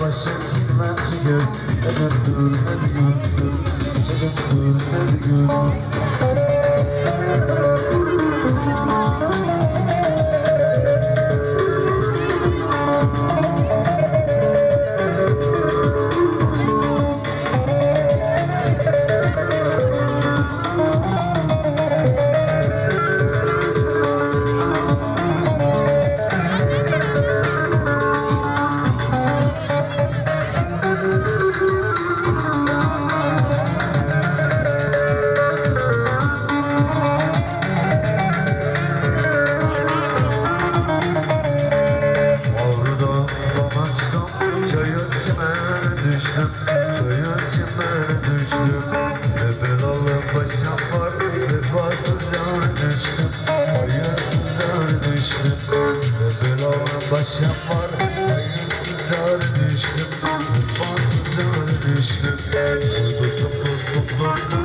başım kimden çıkıyor Neden dur, neden dur, neden dur, neden dur Çimene düştüm? Çayın çimene düştüm. Ne belalı başım var. Vefasız yar düştüm. Hayırsız yar düştüm. Ne belalı başım var. Hayırsız yar düştüm. Vefasız yar düştüm. Dostum dostum